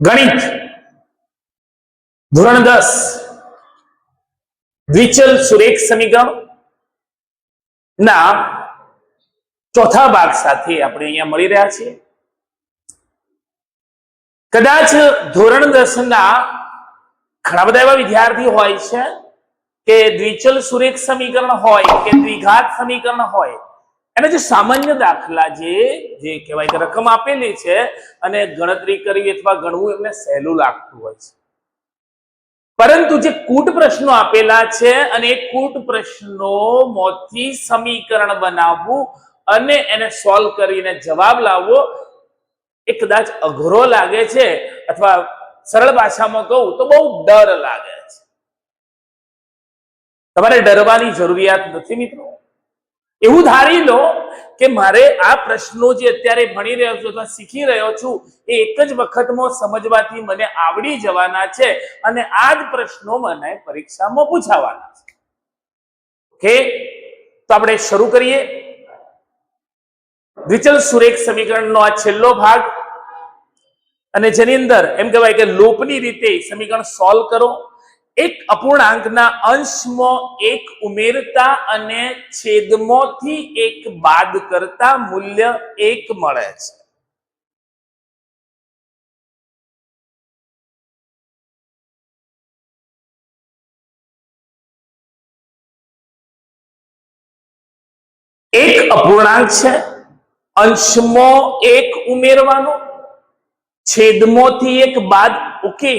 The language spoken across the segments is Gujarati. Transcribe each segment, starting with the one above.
ગણિત. ધોરણ દસ. દ્વિચલ સુરેખ સમીકરણ. ના, ચોથા ભાગ સાથે આપણે અહીંયા મળી રહ્યા છીએ. કદાચ ધોરણ દસ ના ઘણા બધા એવા વિદ્યાર્થી હોય છે કે દ્વિચલ સુરેખ સમીકરણ હોય કે દ્વિઘાત સમીકરણ હોય. એના જે સામાન્ય દાખલા જે જે કહેવાય કે રકમ આપેલી છે, અને ગણતરી કરવી અથવા ગણવું એમને સહેલું લાગતું હોય છે. પરંતુ જે કૂટ પ્રશ્નો આપેલા છે, અને એ કૂટ પ્રશ્નો મોથી સમીકરણ બનાવવું અને એને સોલ્વ કરીને જવાબ લાવવો, એ કદાચ અઘરો લાગે છે, અથવા સરળ ભાષામાં કહું તો બહુ ડર લાગે છે. તમારે ડરવાની જરૂરિયાત નથી મિત્રો. એવું ધારી લો કે મારે આ પ્રશ્નો જે અત્યારે ભણી રહ્યો છું અથવા શીખી રહ્યો છું, એ એક જ વખતમાં સમજવાથી મને આવડી જવાના છે અને આ જ પ્રશ્નો મને પરીક્ષામાં પૂછાવાના છે. ઓકે? તો આપણે શરૂ કરીએ. દ્વિચલ સુરેખ સમીકરણનો આ છેલ્લો ભાગ. અને જેની અંદર એમ કહેવાય કે લોપની રીતે સમીકરણ સોલ્વ કરો. એક અપૂર્ણાંકના અંશમાં એક ઉમેરતા અને છેદમાંથી એક બાદ કરતા મૂલ્ય એક મળે છે. એક અપૂર્ણાંક છે, અંશમાં એક ઉમેરવાનો, છેદમાંથી એક બાદ ઓકે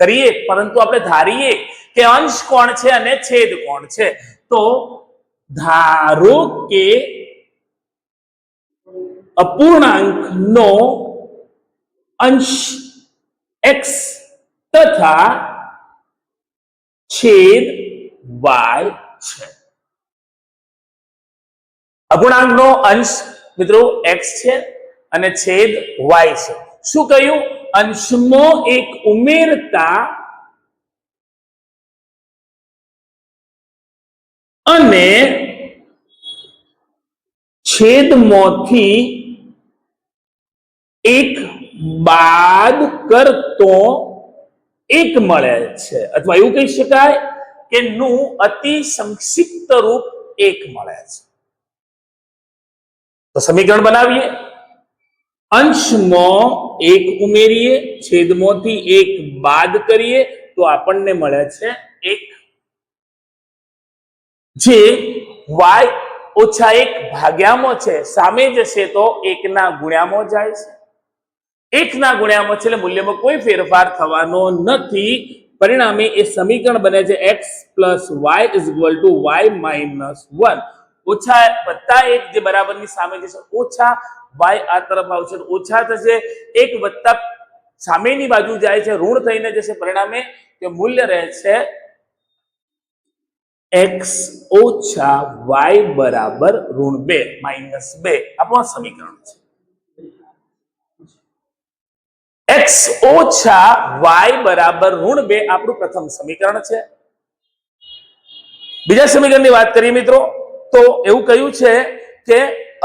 કરીએ, પરંતુ આપણે ધારીએ કે અંશ કોણ છે અને છેદ કોણ છે. તો ધારો કે અપૂર્ણાંકનો અંશ x તથા છેદ y છે. અપૂર્ણાંકનો અંશ મિત્રો x છે અને છેદ y છે. શું કહ્યું? અંશમાં એક ઉમેરતા અને છેદમાંથી એક બાદ કરતો એક મળે છે. અથવા એવું કહી શકાય કે નું અતિ સંક્ષિપ્ત રૂપ એક મળે છે. તો સમીકરણ બનાવીએ. અંશમાં એક ઉમેરીએ, છેદમાંથી એક બાદ કરીએ, તો આપણને મળે છે એક. જે વાય ઓછા એક ભાગ્યામાં છે, સામે જશે તો એકના ગુણ્યામાં જાય છે. એકના ગુણ્યામાં છે મૂલ્યમાં કોઈ ફેરફાર થવાનો નથી. પરિણામે એ સમીકરણ બને છે x plus y is equal to y minus one ઓછા વત્તા એક જે બરાબરની સામે જશે, ઓછા વાય આ તરફ આવશે ઓછા થશે. એક વત્તા સામેની બાજુ જાય છે, ઋણ થઈને જશે પરિણામે. કે મૂલ્ય રહે છે એક્સ ઓછા વાય બરાબર ઋણ બે, માઇનસ બે. આપણું સમીકરણ છે. એક્સ ઓછા વાય બરાબર ઋણ બે આપણું પ્રથમ સમીકરણ છે. બીજા સમીકરણની વાત કરીએ મિત્રો, તો એવું કહ્યું છે કે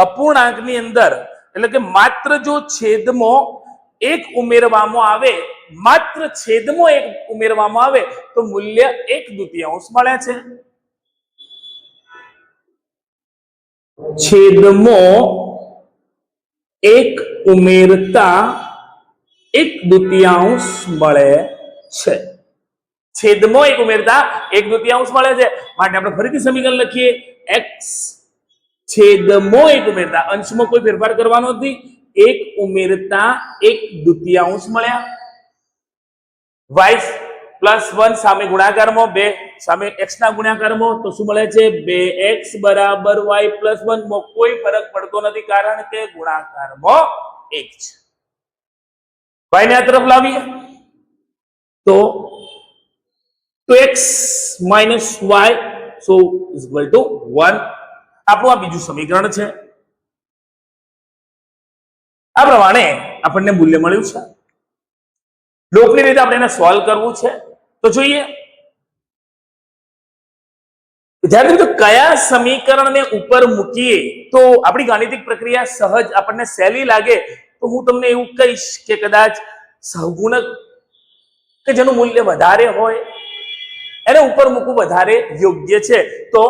અપૂર્ણાંકની અંદર એટલે કે માત્ર જો છેદમાં એક ઉમેરવામાં આવે, માત્ર છેદમાં એક ઉમેરવામાં આવે, તો મૂલ્ય એક દ્વિતીયાંશ મળે છે. છેદમાં એક ઉમેરતા એક દ્વિતીયાંશ મળે છે. છેદમાં એક ઉમેરતા એક દ્વિતીયાંશ મળે છે. માટે આપણે ફરીથી સમીકરણ લખીએ. x છેદમાં એક ઉમેરતા અંશમાં કોઈ ફેરફાર કરવાનો નથી એક ઉમેરતા એક દ્વિતીયાંશ મળ્યા y પ્લસ વન સામે ગુણાકારમાં બે સામે x ના ગુણાકારમાં તો શું મળે છે બે એક્સ બરાબર y પ્લસ વનમાં કોઈ ફરક પડતો નથી કારણ કે ગુણાકારમાં એક છે y ને આ તરફ લાવીએ તો તો x minus y so is equal to one આપણું આ બીજું સમીકરણ છે. આ પ્રમાણે આપણને મૂલ્ય મળ્યું છે. લોકની રીતે આપણે એને સોલ્વ કરવું છે. તો જોઈએ. વિદ્યાર્થી મિત્રો કયા સમીકરણને ઉપર મૂકીએ, તો આપણી ગાણિતિક પ્રક્રિયા સહજ આપણને સહેલી લાગે. તો હું તમને એવું કહીશ કે કદાચ સહગુણક કે જેનું મૂલ્ય વધારે હોય, એને ઉપર મૂકવું વધારે યોગ્ય છે. તો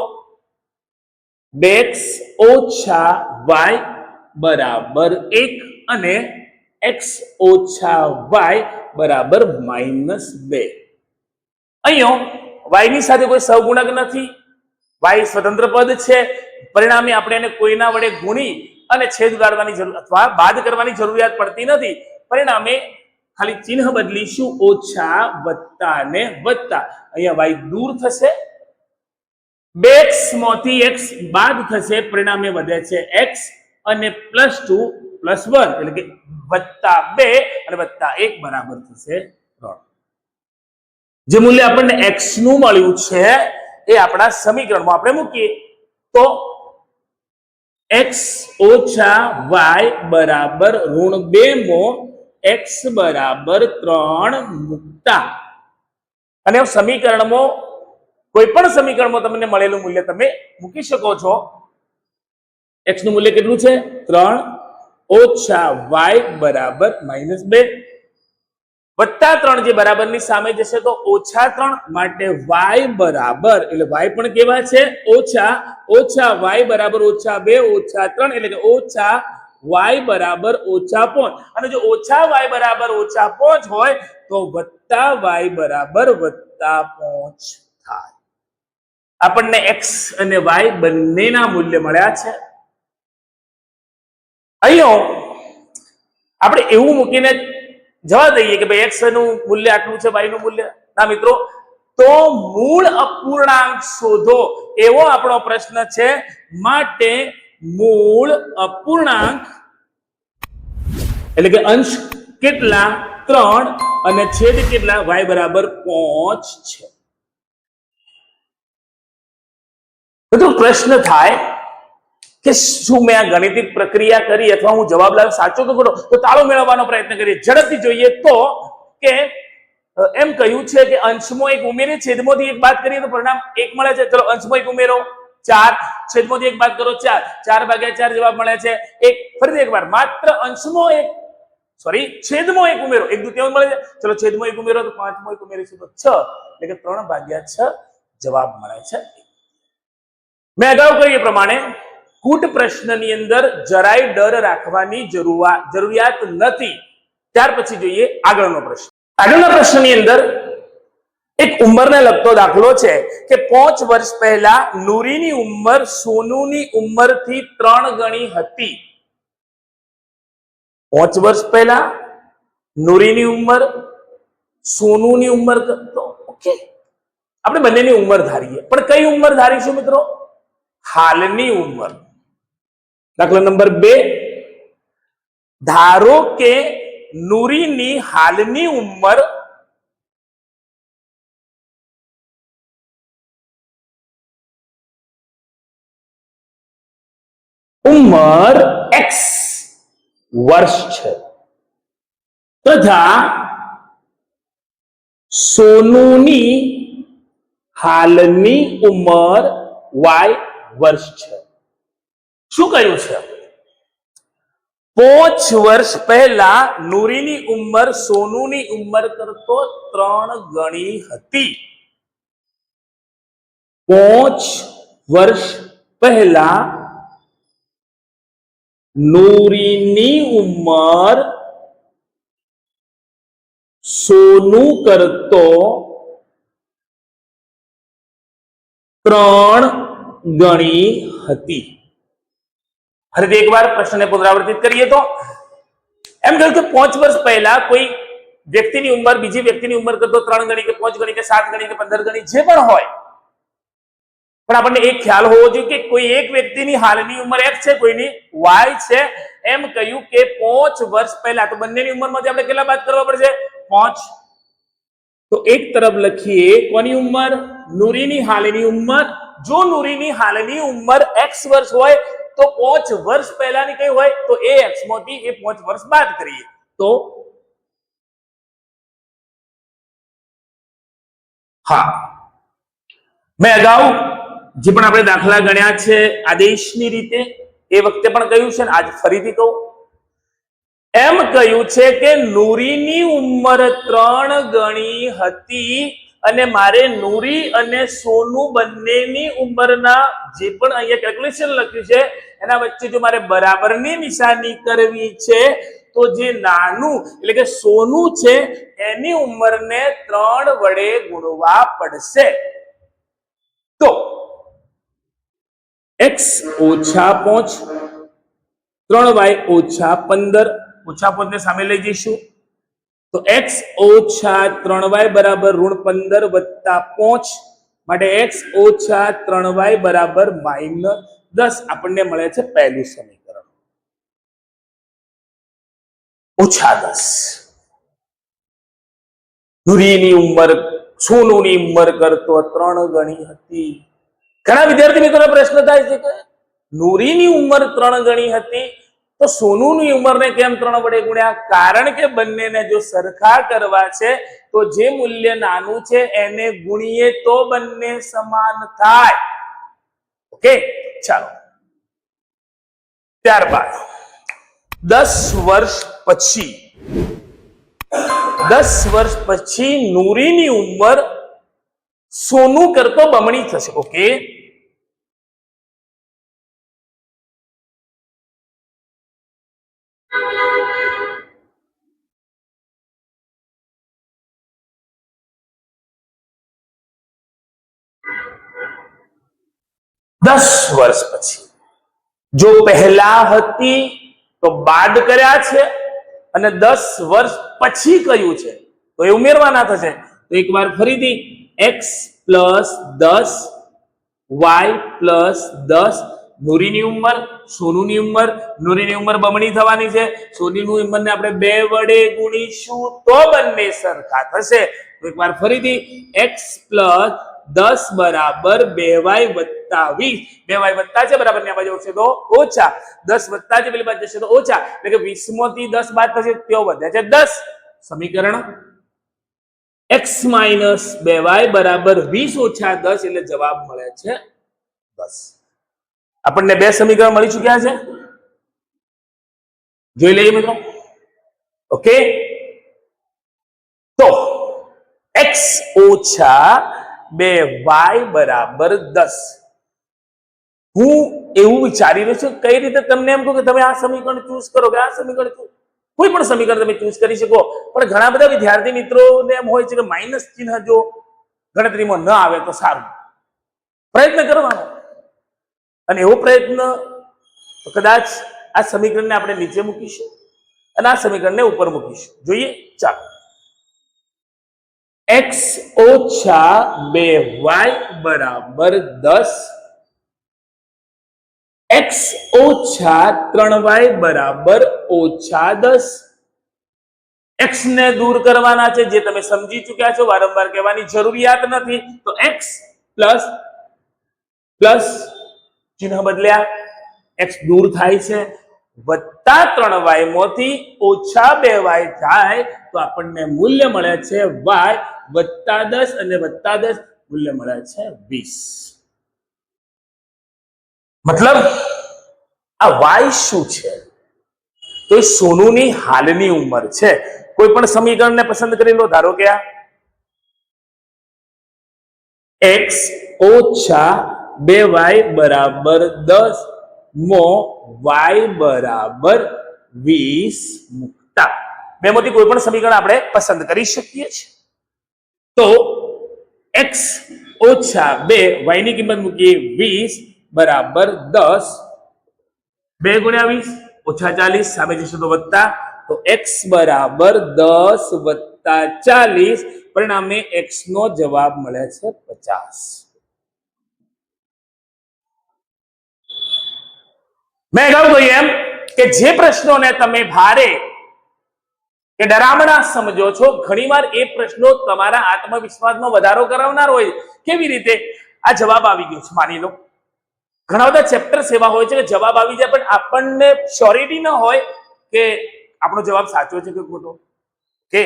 બે એક્સ ઓછા વાય બરાબર એક અને એક્સ ઓછા વાય બરાબર માઇનસ બે. અહીંયા y ની સાથે કોઈ સહગુણક નથી. y સ્વતંત્ર પદ છે. પરિણામે આપણે એને કોઈના વડે ગુણી અને છેદ ઉડાડવાની જરૂર અથવા બાદ કરવાની જરૂરિયાત પડતી નથી. પરિણામે ખાલી ચિહ્ન બદલીશું. ઓછા વત્તા ને વત્તા. અહીંયા વાય દૂર થશે. બે એક્સમાંથી એક્સ બાદ થશે, પરિણામે વધે છે એક્સ અને પ્લસ ટુ, પ્લસ વન, એટલે કે વત્તા બે અને વત્તા એક બરાબર થશે ત્રણ. જે મૂલ્ય આપણને એક્સનું મળ્યું છે, એ આપણા સમીકરણમાં આપણે મૂકીએ. તો એક્સ ઓછા વાય બરાબર ઋણ બે મો એક્સ બરાબર ત્રણ મૂકતા. અને સમીકરણમાં કોઈ પણ સમીકરણમાં તમને મળેલું મૂલ્ય તમે મૂકી શકો છો. એક્સનું મૂલ્ય કેટલું છે? ત્રણ ઓછા વાય બરાબર માઇનસ બે. વત્તા ત્રણ જે બરાબરની સામે જશે તો ઓછા ત્રણ માટે વાય બરાબર, એટલે વાય પણ કેવા છે? ઓછા ઓછા વાય બરાબર ઓછા બે, ઓછા ત્રણ, એટલે કે ઓછા વાય બરાબર ઓછા પોંચ. અને જો ઓછા વાય બરાબર ઓછા પોંચ હોય તો વત્તા વાય બરાબર વત્તા પોંચ. આપણને એક્સ અને વાય બંનેના મૂલ્ય મળ્યા છે. અહીંયા આપણે એવું મૂકીને જવા દઈએ કે ભાઈ એક્સનું મૂલ્ય આટલું છે વાયનું મૂલ્ય. ના મિત્રો, તો મૂળ અપૂર્ણાંક શોધો એવો આપણો પ્રશ્ન છે. માટે મૂળ અપૂર્ણાંક એટલે કે અંશ કેટલા? ત્રણ અને છેદ કેટલા? વાય બરાબર પાંચ છે. તો પ્રશ્ન થાય કે શું મેં આ ગણિતિક પ્રક્રિયા કરી અથવા હું જવાબ લાવ સાચો તો કરો તો તાળો મેળવવાનો પ્રયત્ન કરીએ. ઝડપથી જોઈએ તો કે એમ કહ્યું છે કે અંશમાં એક ઉમેરી, છેદમાંથી એક બાદ કરીએ તો પરિણામ એક મળે છે. ચલો, અંશમાં એક ઉમેરો. ચાર. છેદમાંથી એક બાદ કરો ચાર. ચાર ભાગ્યા ચાર જવાબ મળે છે. એક. ફરીથી એકવાર. માત્ર અંશમાં એક સોરી છેદમાં એક ઉમેરો. એક દ્વિતીયાંશ મળે છે. ચલો, છેદમાં એક ઉમેરો તો પાંચમો એક ઉમેરીશું તો છ. એટલે કે ત્રણ ભાગ્યા છ જવાબ મળે છે. મેં અગાઉ કહ્યું પ્રમાણે, કૂટ પ્રશ્નની અંદર જરાય ડર રાખવાની જરૂરિયાત નથી. ત્યાર પછી જોઈએ આગળનો પ્રશ્ન. આગળના પ્રશ્નની અંદર એક ઉંમરને લગતો દાખલો છે કે પાંચ વર્ષ પહેલા નૂરીની ઉંમર સોનુની ઉંમરથી ત્રણ ગણી હતી. પાંચ વર્ષ પહેલા નૂરીની ઉંમર, સોનુની ઉંમર ઓકે. આપણે બંનેની ઉંમર ધારીએ. પણ કઈ ઉંમર ધારીશું મિત્રો? હાલની ઉંમર દાખલા નંબર બે ધારો કે નૂરીની હાલની ઉંમર ઉંમર એક્સ વર્ષ છે તથા સોનુની હાલની ઉંમર વાય વર્ષ છે. શું કહ્યું છે? પાંચ વર્ષ પહેલા નૂરીની ઉંમર સોનુની ઉંમર કરતો ત્રણ ગણી હતી. પાંચ વર્ષ પહેલા નૂરીની ઉંમર સોનું કરતો ત્રણ ગણી હતી. ફરીથી એકવાર પ્રશ્નને પુનરાવર્તિત કરીએ તો. એમ કહ્યું કે પાંચ વર્ષ પહેલા કોઈ વ્યક્તિની ઉંમર, બીજી વ્યક્તિની ઉંમર કરતો ત્રણ ગણી કે પાંચ ગણી કે સાત ગણી કે પંદર ગણી જે પણ હોય. પણ આપણને એક ખ્યાલ હોવો જોઈએ કે કોઈ એક વ્યક્તિની હાલની ઉંમર એક્સ છે, કોઈની વાય છે. એમ કહ્યું કે પાંચ વર્ષ પહેલા, તો બંનેની ઉંમરમાંથી આપણે કેટલા બાદ કરવા પડશે? પાંચ. તો એક તરફ લખીએ, કોની ઉંમર? નુરીની હાલની ઉંમર. જો નૂરીની હાલની ઉંમર એક્સ વર્ષ હોય, તો પાંચ વર્ષ પહેલાની કઈ હોય, તો એ એક્સમાંથી એ પાંચ વર્ષ બાદ કરીએ. તો હા. મેં અગાઉ જે પણ આપણે દાખલા ગણ્યા છે, આદેશની રીતે, એ વખતે પણ કહ્યું છે આજ ફરીથી કહું. એમ કહ્યું છે કે નૂરીની ઉંમર ત્રણ ગણી હતી અને મારે નૂરી અને સોનું બંનેની ઉંમરના જે પણ અહીંયા કેલ્ક્યુલેશન લખ્યું છે, એના વચ્ચે જો મારે બરાબરની નિશાની કરવી છે, તો જે નાનું એટલે કે સોનું છે, એની ઉંમરને ત્રણ વડે ગુણવા પડશે. તો એક્સ ઓછા પોચ, ત્રણ વાય ઓછા પંદર, ઓછા પોચને સામે લઈ જઈશું. તો એક્સ ઓછા ત્રણ બરાબર ઋણ પંદર વત્તા પોચ માટે એક્સ ઓછા ત્રણ બરાબર માઇનસ દસ આપણને મળે છે પહેલું સમીકરણ. ઓછા દસ. ધુરીની ઉંમર સોનુની ઉંમર કરતો ત્રણ ગણી હતી. ઘણા વિદ્યાર્થી મિત્રો પ્રશ્ન થાય છે કે નૂરીની ઉંમર ત્રણ ગણી હતી તો સોનુની ઉંમરને કેમ ત્રણ વડે ગુણ્યા? કારણ કે બંનેને જો સરખા કરવા છે, તો જે મૂલ્ય નાનું છે, એને ગુણીએ તો બંને સમાન થાય. ઓકે? ચાલો. ત્યારબાદ, દસ વર્ષ પછી, દસ વર્ષ પછી નૂરીની ઉંમર સોનું કરતો બમણી થશે. ઓકે? વર્ષ પછી. જો પહેલા હતી તો બાદ કર્યા છે અને દસ વર્ષ પછી કયું છે? તો એ ઉમેરવાના થશે. તો એક વાર ફરીથી એક્સ પ્લસ દસ વાય પ્લસ દસ, નૂરીની ઉંમર, સોનુની ઉંમર, નૂરીની ઉંમર બમણી થવાની છે. સોનીની ઉંમરને આપણે બે વડે ગુણીશું તો બંને સરખા થશે. તો એકવાર ફરીથી એક્સ પ્લસ દસ બરાબર બે વાય વત્તા વીસ. બે વાય વત્તા છે બરાબર બાજુ આવશે તો ઓછા. દસ વત્તા છે પેલી બાજુ જશે તો ઓછા. એટલે કે વીસમાંથી દસ બાદ થશે તેઓ વધે છે દસ. સમીકરણ એક્સ માઇનસ બે વાય બરાબર વીસ ઓછા દસ એટલે જવાબ મળે છે દસ. આપણને બે સમીકરણ મળી ચુક્યા છે. જોઈ લઈએ મિત્રો. ઓકે? તો એક્સ ઓછા બે વાય બરાબર દસ. હું એવું વિચારી રહ્યો છું કઈ રીતે તમને એમ કહું કે તમે આ સમીકરણ ચૂઝ કરો કે આ સમીકરણ કોઈ પણ સમીકરણ તમે ચૂઝ કરી શકો. પણ ઘણા બધા વિદ્યાર્થી મિત્રોને એમ હોય છે કે માઇનસ ચિહ્ન જો ગણતરીમાં ન આવે તો સારું. પ્રયત્ન કરવાનો. અને એવો પ્રયત્ન કદાચ આ સમીકરણને આપણે નીચે મૂકીશું અને આ સમીકરણને ઉપર મૂકીશું. જોઈએ, ચાલો. એક્સ ઓછા બે વાય બરાબર દસ. એક્સ ઓછા ત્રણ વાય બરાબર ઓછા દસ. એક્સ ને દૂર કરવાના છે, જે તમે સમજી ચુક્યા છો, વારંવાર કહેવાની જરૂરિયાત નથી. તો એક્સ પ્લસ પ્લસ ચિહ્ન બદલ્યા. એક્સ દૂર થાય છે. વત્તા ત્રણ વાયમાંથી ઓછા બે વાય થાય તો આપણને મૂલ્ય મળે છે વાય. વત્તા દસ અને વત્તા દસ મૂલ્ય મળે છે વીસ. મતલબ આ વાય શું છે? તો એ સોનુની હાલની ઉંમર છે. કોઈ પણ સમીકરણને પસંદ કરી લો. ધારો કે આ એક્સ ઓછા બે વાય બરાબર દસ. મો વાય બરાબર વીસ મુકતા. બેમાંથી કોઈ પણ સમીકરણ આપણે પસંદ કરી શકીએ છીએ. તો એક્સ ઓછા બે વાયની કિંમત મૂકીએ વીસ બરાબર દસ. બે ગુણ્યા વીસ ઓછા ચાલીસ, સામે જશે તો વત્તા. તો એક્સ બરાબર દસ વત્તા ચાલીસ. પરિણામે એક્સ નો જવાબ મળે છે પચાસ. મેં કહ્યું તો એમ કે જે પ્રશ્નોને તમે ભારે કે ડરામણા સમજો છો, ઘણીવાર એ પ્રશ્નો તમારા આત્મવિશ્વાસમાં વધારો કરાવનાર હોય. કેવી રીતે? આ જવાબ આવી ગયો છે, માની લો. ઘણા બધા ચેપ્ટર્સ એવા હોય છે કે જવાબ આવી જાય, પણ આપણને શ્યોરિટી ન હોય કે આપણો જવાબ સાચો છે કે ખોટો. કે?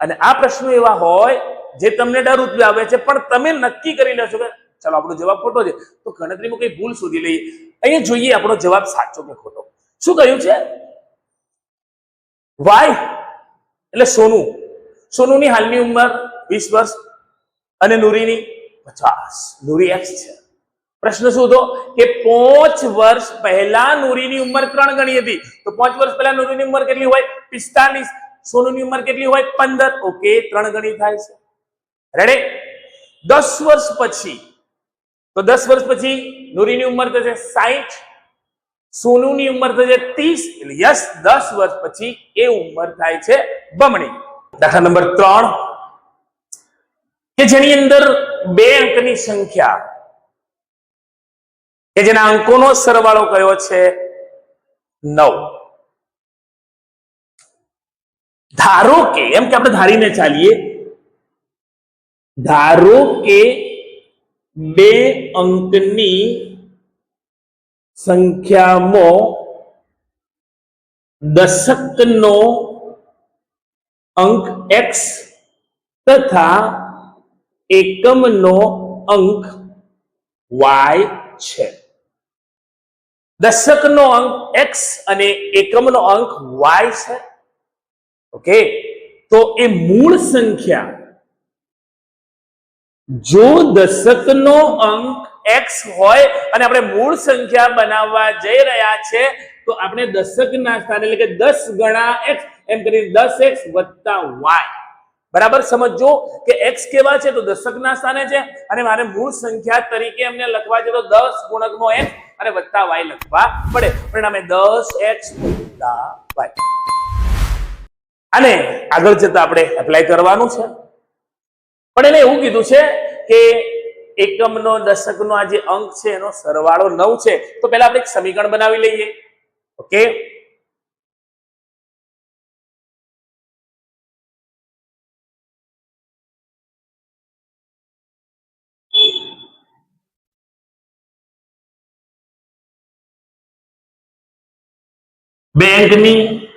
અને આ પ્રશ્નો એવા હોય જે તમને ડર ઉદ્ભવે છે, પણ તમે નક્કી કરી લેશો કે ચાલો, આપણો જવાબ ખોટો છે. તો ગણતરીમાં કઈ ભૂલ શોધી લઈએ. અહીંયા જોઈએ આપણો જવાબ સાચો કે ખોટો. શું કહ્યું છે? વાય એટલે સોનું. સોનુની હાલની ઉંમર વીસ વર્ષ અને નુરીની પચાસ. નુરી એક્સ છે. પ્રશ્ન શું હતો કે પાંચ વર્ષ પહેલા નુરીની ઉંમર ત્રણ ગણી હતી. તો પાંચ વર્ષ પહેલા નુરીની ઉંમર કેટલી હોય? પિસ્તાલીસ. સોનુની ઉંમર કેટલી હોય? પંદર. ઓકે, ત્રણ ગણી થાય છે. રેડે દસ વર્ષ પછી તો દસ વર્ષ પછી નુરીની ઉંમર થશે સાહીઠ સોનુની ઉંમર થશે ત્રીસ, એટલે યસ, દસ વર્ષ પછી એ ઉંમર થાય છે બમણી. દાખલા નંબર ત્રણ, કે જેની અંદર બે અંકની સંખ્યા, કે જેના અંકોનો સરવાળો કયો છે? નવ. ધારો કે, એમ કે આપણે ધારીને ચાલીએ, ધારો કે બે અંકની સંખ્યામાં દશકનો અંક એક્સ તથા એકમનો અંક વાય છે. દશકનો અંક એક્સ અને એકમનો અંક વાય છે. ઓકે તો એ મૂળ સંખ્યા જો દશકનો અંક x હોય અને આપણે મૂળ સંખ્યા બનાવવા જઈ રહ્યા છે, તો આપણે દશકના સ્થાને એટલે કે 10 ગણા x, એમ કરીને 10x વત્તા y. બરાબર? સમજો કે x કેવા છે? તો દશકના સ્થાને છે. અને મારે મૂળ સંખ્યા તરીકે એમને લખવા છે તો 10 ગુણકનો x અને વત્તા y લખવા પડે. પરિણામે 10x વત્તા y. અને આગળ જતા આપણે એપ્લાય કરવાનું છે. પણ એને એવું કીધું છે કે એકમનો દશકનો આ જે અંક છે, એનો સરવાળો નવ છે, તો પહેલા આપણે એક સમીકરણ બનાવી લઈએ. ઓકે? બેંકની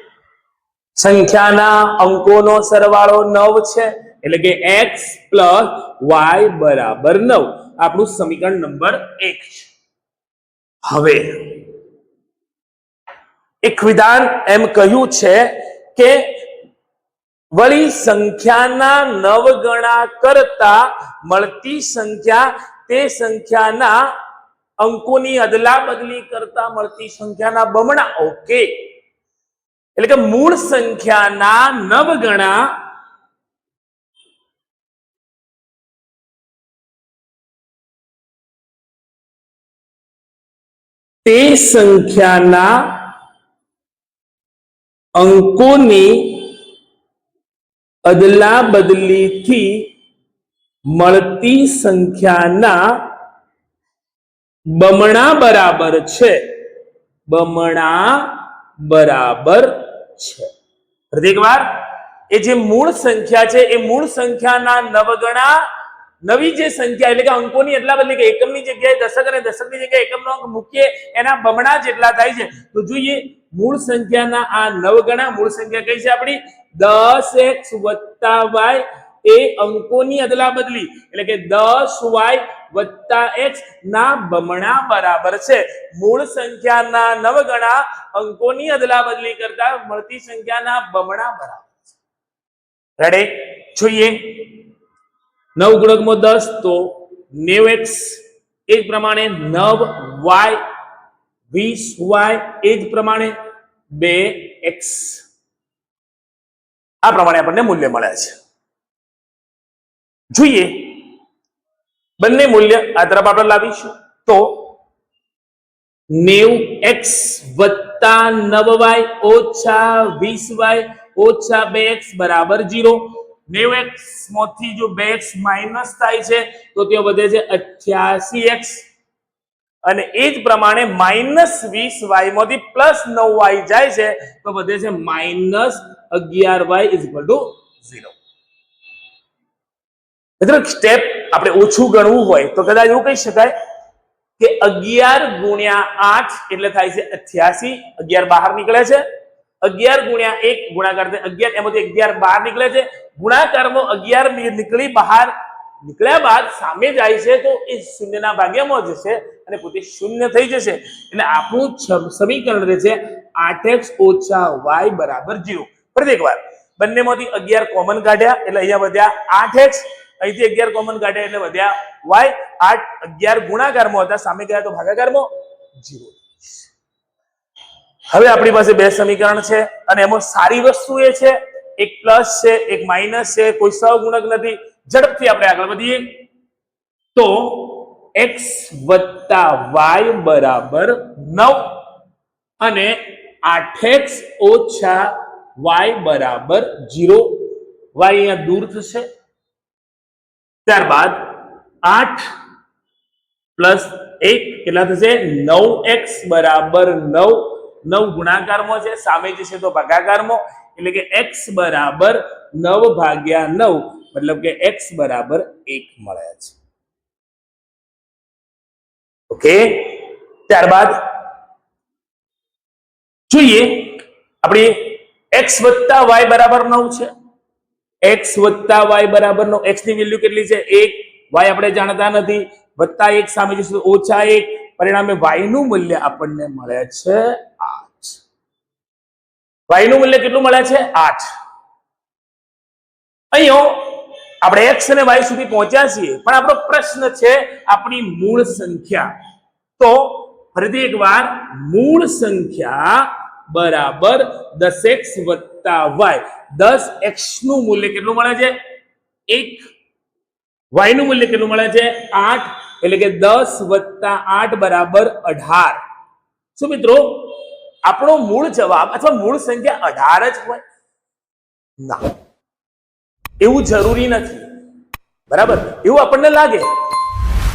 સંખ્યાના અંકોનો સરવાળો નવ છે. એટલે કે એક્સ પ્લસ વાય આપણું સમીકરણ નંબર એક છે. હવે, એક વિધાન એમ કહ્યું છે કે વળી સંખ્યાના નવ ગણા કરતા મળતી સંખ્યા તે સંખ્યાના અંકોની અદલા બદલી કરતા મળતી સંખ્યાના બમણા. ઓકે. એટલે કે મૂળ સંખ્યાના નવ ગણા તે સંખ્યાના અંકોની અદલા બદલીથી મળતી સંખ્યાના બમણા બરાબર છે. બમણા બરાબર છે. પ્રત્યેક વાર, એ જે મૂળ સંખ્યા છે, એ મૂળ સંખ્યાના નવ ગણા નવી જે સંખ્યા, એટલે કે અંકોની એટલા બદલી કે એકમની જગ્યાએ દશક અને દશકની જગ્યાએ એકમનો અંક મૂકીએ, એના બમણા જેટલા થાય છે. તો જોઈએ, મૂળ સંખ્યાના આ નવ ગણા મૂળ સંખ્યા કઈ છે આપણી? દસ એક્સ વત્તા વાય એ અંકોની અદલા બદલી, એટલે કે દસ વાય વત્તા એક્સ ના બમણા બરાબર છે. મૂળ સંખ્યાના નવ ગણા અંકોની અદલા બદલી કરતા મળતી સંખ્યાના બમણા બરાબર છે. રેડી જોઈએ. નવ ગુણકમાં દસ તો નેવ એક્સ, એ જ પ્રમાણે નવ વાય, વીસ વાય, એ જ પ્રમાણે બે એક્સ. આ પ્રમાણે આપણને મૂલ્ય મળે છે. જોઈએ, બંને મૂલ્ય આ તરફ આપણે લાવીશું. તો નેવ એક્સ વત્તા નવ વાય ઓછા વીસ વાય ઓછા બે એક્સ બરાબર જીરો. નેવ એક્સમાંથી જો બે એક્સ માઇનસ થાય છે, તો ત્યાં વધે છે અઠ્યાસી એક્સ અને એ જ પ્રમાણે માઇનસ વીસ વાયમાંથી પ્લસ નવ વાય જાય છે, તો વધે છે માઇનસ અગિયાર વાય ટુ ઝીરો સ્ટેપ આપણે ઓછું ગણવું હોય, તો કદાચ એવું કહી શકાય કે અગિયાર ગુણ્યા આઠ એટલે થાય છે અઠ્યાસી, અગિયાર બહાર નીકળે છે. અગિયાર ગુણ્યા એક ગુણાકાર અગિયાર એમાંથી અગિયાર બહાર નીકળે છે ગુણાકારમાં અગિયાર નીકળી બહાર નીકળ્યા બાદ સામે જાય છે, તો એ શૂન્યના ભાગ્યમાં જશે અને પોતે શૂન્ય થઈ જશે. એટલે આપણું સમીકરણ રહેશે આઠ એક્સ ઓછા વાય બરાબર જીરો. ફરીથી એકવાર. બંનેમાંથી અગિયાર કોમન કાઢ્યા, એટલે અહીંયા વધ્યા આઠ એક્સ. અહીંથી અગિયાર કોમન કાઢ્યા, એટલે વધ્યા વાય. આઠ અગિયાર ગુણાકારમાં હતા, સામે ગયા તો ભાગાકારમાં જીરો. હવે આપણી પાસે બે સમીકરણ છે, અને એમાં સારી વસ્તુ એ છે એક પ્લસ છે, એક માઇનસ છે, કોઈ સહગુણક નથી. ઝડપથી આપણે આગળ વધીએ. તો એક્સ વત્તા વાય બરાબર નવ અને આઠ એક્સ ઓછા વાય બરાબર જીરો વાય અહીંયા દૂર થશે. ત્યારબાદ આઠ પ્લસ એક કેટલા થશે? નવ એક્સ બરાબર નવ નવ ગુણાકારમાં છે, સામે જશે તો ભાગાકારમાં. એટલે કે એક્સ બરાબર નવ ભાગ્યા નવ, મતલબ કે એક્સ બરાબર એક મળે છે. ઓકે? ત્યારબાદ જોઈએ, આપણે એક્સ વત્તા વાય બરાબર નવ છે. એક્સ વત્તા વાય બરાબર નવ. એક્સની વેલ્યુ કેટલી છે? એક. વાય આપણે જાણતા નથી. વત્તા એક સામે જશે ઓછા એક. પરિણામે વાયનું મૂલ્ય આપણને મળે છે વાયનું મૂલ્ય કેટલું મળે છે? આઠ. અહીંયા આપણે એક્સ અને વાય સુધી પહોંચ્યા છીએ, પણ આપણો પ્રશ્ન છે આપણી મૂળ સંખ્યા. તો ફરીથી એકવાર, મૂળ સંખ્યા બરાબર દસ એક્સ વત્તા વાય દસ એક્સનું મૂલ્ય કેટલું મળે છે? એક. વાયનું મૂલ્ય કેટલું મળે છે? આઠ. એટલે કે દસ વત્તા આઠ બરાબર અઢાર. શું મિત્રો? આપણો મૂળ જવાબ અથવા મૂળ સંખ્યા અઢાર જ હોય. ના. એવું જરૂરી નથી. બરાબર? એવું આપણને લાગે.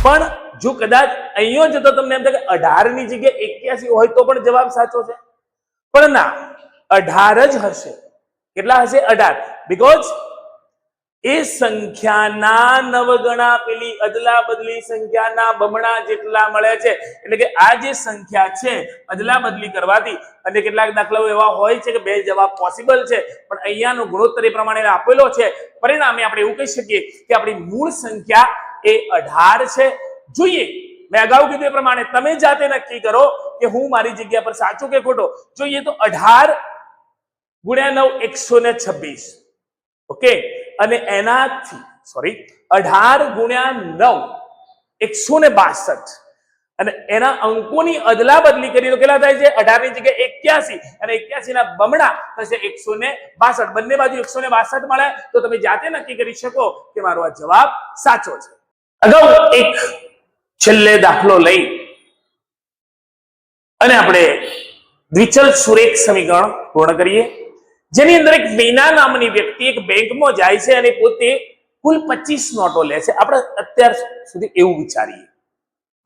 પણ જો કદાચ અહીંયો જતો તમને એમ થાય કે અઢારની જગ્યાએ એક્યાસી હોય તો પણ જવાબ સાચો છે. પણ ના અઢાર જ હશે. કેટલા હશે? અઢાર. બીકોઝ એ સંખ્યાના નવગણા પેલી અદલા બદલી સંખ્યાના બમણા જેટલા મળે છે. એટલે કે આ જે સંખ્યા છે, અદલા બદલી કરવાથી અને કેટલાક દાખલાઓ એવા હોય છે કે બે જવાબ પોસિબલ છે, પણ અહીંયાનો ગુણોત્તર એ પ્રમાણે આપેલો છે. પરિણામે આપણે એવું કહી શકીએ કે આપણી મૂળ સંખ્યા એ અઢાર છે. જોઈએ, મેં અગાઉ કીધું એ પ્રમાણે તમે જાતે નક્કી કરો કે હું મારી જગ્યા પર સાચું કે ખોટો. જોઈએ તો અઢાર ગુણ્યા નવ, એકસો ને છવ્વીસ. ઓકે? અને એનાથી સોરી અઢાર ગુણ્યા નવ, એકસો ને બાસઠ. અને એના અંકોની અદલા બદલી કરીએ તો કેટલા થાય છે? અઢારની જગ્યાએ એક્યાસી. અને એક્યાસી ના બમણા થશે એકસો ને બાસઠ. બંને બાજુ એકસો ને બાસઠ મળે, તો તમે જાતે નક્કી કરી શકો કે મારો આ જવાબ સાચો છે. અગાઉ એક છેલ્લે દાખલો લઈ. અને આપણે દ્વિચલ સુરેખ સમીકરણ પૂર્ણ કરીએ. જેની અંદર એક મીના નામની વ્યક્તિ એક બેંકમાં જાય છે અને પોતે કુલ પચીસ નોટો લે છે. આપણે અત્યાર સુધી એવું વિચારીએ.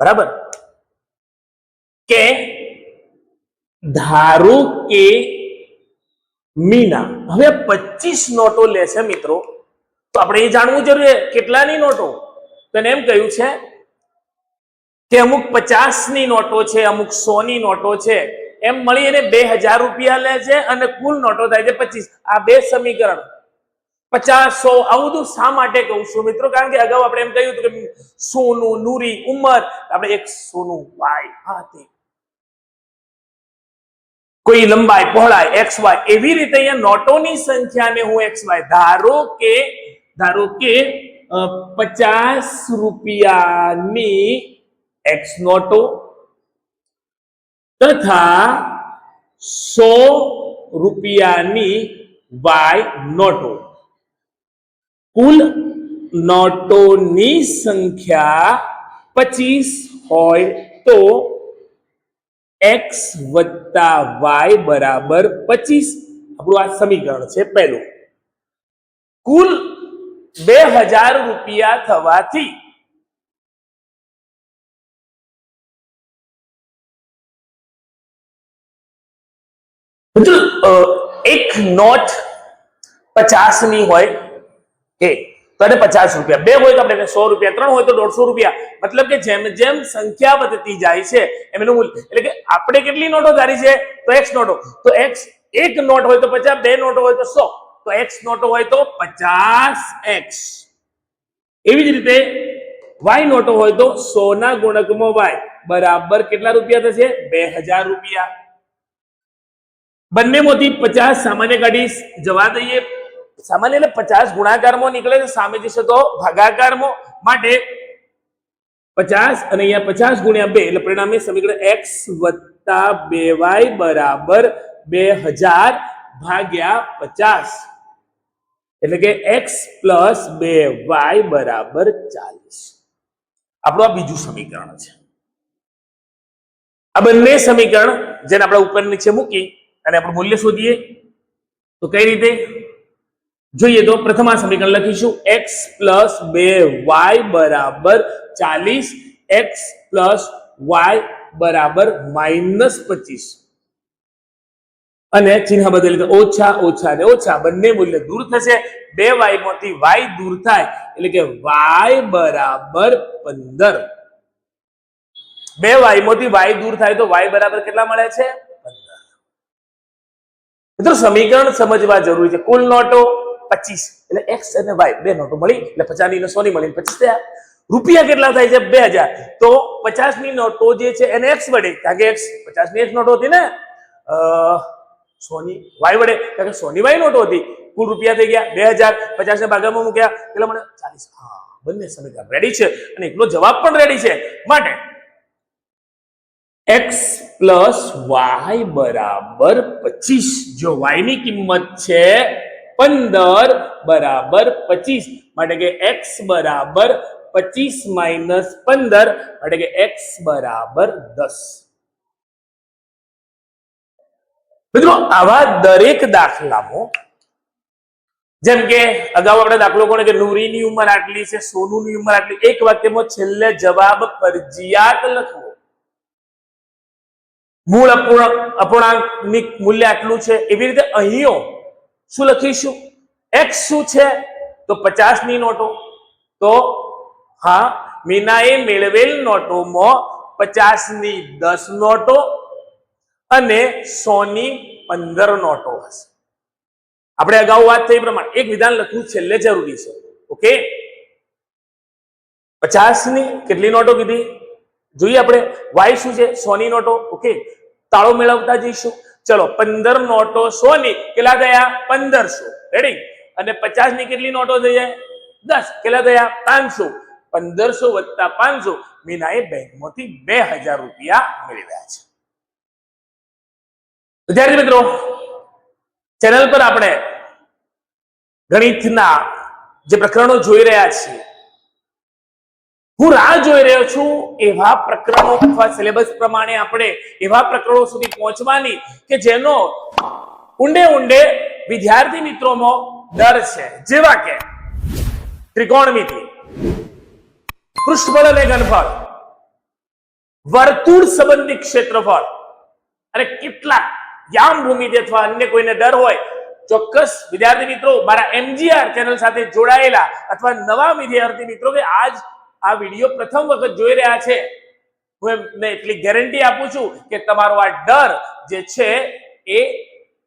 બરાબર? કે ધારો કે મીના. હવે પચીસ નોટો લે છે મિત્રો. તો આપણે એ જાણવું જરૂરી કેટલાની નોટો? તેને એમ કહ્યું છે કે અમુક પચાસની નોટો છે, અમુક સો ની નોટો છે. એમ મળી એને બે હજાર રૂપિયા લે છે અને કુલ નોટો થાય છે પચીસ. આ બે સમીકરણ. પચાસ સો આવું બધું શા માટે કહું છું મિત્રો? કારણ કે અગાઉ આપણે એમ કહ્યું હતું કે સોનું, નૂરી, ઉંમર. આપણે એક સોનું વાય, હા કોઈ લંબાઈ, પહોળાઈ, એક્સ વાય, એવી રીતે અહીંયા નોટોની સંખ્યાને હું એક્સ વાય, ધારો કે ધારો કે પચાસ રૂપિયાની એક્સ નોટો તથા સો રૂપિયાની વાય નોટો. કુલ નોટોની સંખ્યા પચીસ હોય તો એક્સ વત્તા વાય બરાબર પચીસ. આપણું આ સમીકરણ છે પહેલું. કુલ બે હજાર રૂપિયા થવાથી મિત્રો એક નોટ પચાસની હોય, એ, તો એને પચાસ રૂપિયા. બે હોય તો આપણે સો રૂપિયા, ત્રણ હોય તો દોઢસો રૂપિયા. મતલબ કે જેમ જેમ સંખ્યા વધતી જાય છે, એમ એનું મૂલ્ય. એટલે કે આપણે કેટલી નોટો ધારી છે? તો એક્સ નોટો. તો એક્સ એક નોટ હોય તો પચાસ, બે નોટો હોય તો સો. તો એક્સ નોટો હોય તો પચાસ એક્સ એવી જ રીતે વાય નોટો હોય તો સો ના ગુણકમાં વાય બરાબર કેટલા રૂપિયા થશે? બે હજાર રૂપિયા. બંનેમાંથી પચાસ, સામાન્ય કાઢી જવા દઈએ. સામાન્ય એટલે પચાસ ગુણાકારમાં નીકળે છે. સામે જશે તો ભાગાકારમાં માટે પચાસ અને અહીંયા પચાસ ગુણ્યા બે, એટલે પરિણામે સમીકરણ એક્સ વત્તા બે વાય બરાબર બે હજાર ભાગ્યા પચાસ. એટલે કે એક્સ પ્લસ બે વાય બરાબર ચાલીસ. આપણું આ બીજું સમીકરણ છે. આ બંને સમીકરણ જેને આપણે ઉપર નીચે મૂકી અને આપણું મૂલ્ય શોધીએ. તો કઈ રીતે? જોઈએ તો પ્રથમ આ સમીકરણ લખીશું. એક્સ પ્લસ બે વાય બરાબર ચાલીસ. એક્સ પ્લસ વાય બરાબર માઇનસ પચીસ. અને ચિહ્ન બદલી ઓછા ઓછા ને ઓછા બંને મૂલ્ય દૂર થશે. બે વાયમાંથી વાય દૂર થાય. એટલે કે વાય બરાબર પંદર. બે વાયમાંથી વાય દૂર થાય તો વાય બરાબર કેટલા મળે છે? મિત્રો, સમીકરણ સમજવા જરૂરી છે. કુલ નોટો પચીસ. એટલે એક્સ અને વાય બે નોટો મળી, એટલે પચાસની સોની મળી, પચીસ થયા. રૂપિયા કેટલા થાય છે? બે હજાર. તો પચાસની નોટો જે છે, એને એક્સ વડે. કારણ કે એક્સ પચાસની એક્સ નોટો હતી ને સોની વાય વડે. કારણ કે સોની વાય નોટો હતી. કુલ રૂપિયા થઈ ગયા બે હજાર. પચાસ ને ભાગામાં મૂક્યા. એટલે મને ચાલીસ. હા, બંને સમીકરણ રેડી છે. અને એકલો જવાબ પણ રેડી છે. માટે એક્સ પ્લસ વાય બરાબર પચીસ જો વાયની કિંમત છે પંદર બરાબર પચીસ માટે કે એક્સ બરાબર પચીસ માઇનસ પંદર માટે કે એક્સ બરાબર દસ મિત્રો આવા દરેક દાખલામાં જેમ કે અગાઉ આપણે દાખલો કોને કે નૂરીની ઉંમર આટલી છે સોનુની ઉંમર આટલી એક વાક્યમાં છેલ્લે જવાબ ફરજિયાત લખવો મૂળ અપૂર્ણ અપૂર્ણાંકની મૂલ્ય આટલું છે. એવી રીતે અહીંઓ શું લખીશું? એક્સ શું છે? તો પચાસની નોટો. તો હા, મીનાએ મેળવેલ નોટોમાં પચાસની દસ નોટો અને સો ની પંદર નોટો હશે. આપણે અગાઉ વાત થઈ પ્રમાણે એક વિધાન લખવું છેલ્લે જરૂરી છે. ઓકે? પચાસની કેટલી નોટો કીધી? જોઈએ આપણે. વાય શું છે? સો ની નોટો. ઓકે? તાળો મેળવતા જઈશું. ચલો, પંદર નોટો સો ની કેટલા થયા? પંદરસો. રેડી અને પચાસની કેટલી નોટો થઈ જાય? દસ. કેટલા થયા? પાંચસો. પંદરસો વત્તા પાંચસો. મીનાએ બેંકમાંથી બે હજાર રૂપિયા મેળવ્યા છે. વિદ્યાર્થી મિત્રો, ચેનલ પર આપણે ગણિતના જે પ્રકરણો જોઈ રહ્યા છીએ હું રાહ જોઈ રહ્યો છું એવા પ્રકરણો અથવા સિલેબસ પ્રમાણે આપણે એવા પ્રકરણો સુધી પહોંચવાની કે જેનો ઊંડે ઊંડે વિદ્યાર્થી મિત્રોમાં ડર છે. જેવા કે ત્રિકોણમિતિ પૃષ્ઠફળ અને ઘનફળ, વર્તુળ સંબંધી ક્ષેત્રફળ અને કેટલા યામ ભૂમિતિ અથવા અન્ય કોઈને ડર હોય, ચોક્કસ વિદ્યાર્થી મિત્રો મારા એમજીઆર ચેનલ સાથે જોડાયેલા અથવા નવા વિદ્યાર્થી મિત્રો કે આજ આ વીડિયો પ્રથમ વખત જોઈ રહ્યા છે. હું એમને એટલી ગેરંટી આપું છું કે તમારો આ ડર જે છે એ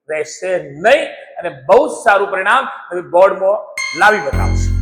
રહેશે નહીં અને બહુ જ સારું પરિણામ તમે બોર્ડમાં લાવી બતાવશો.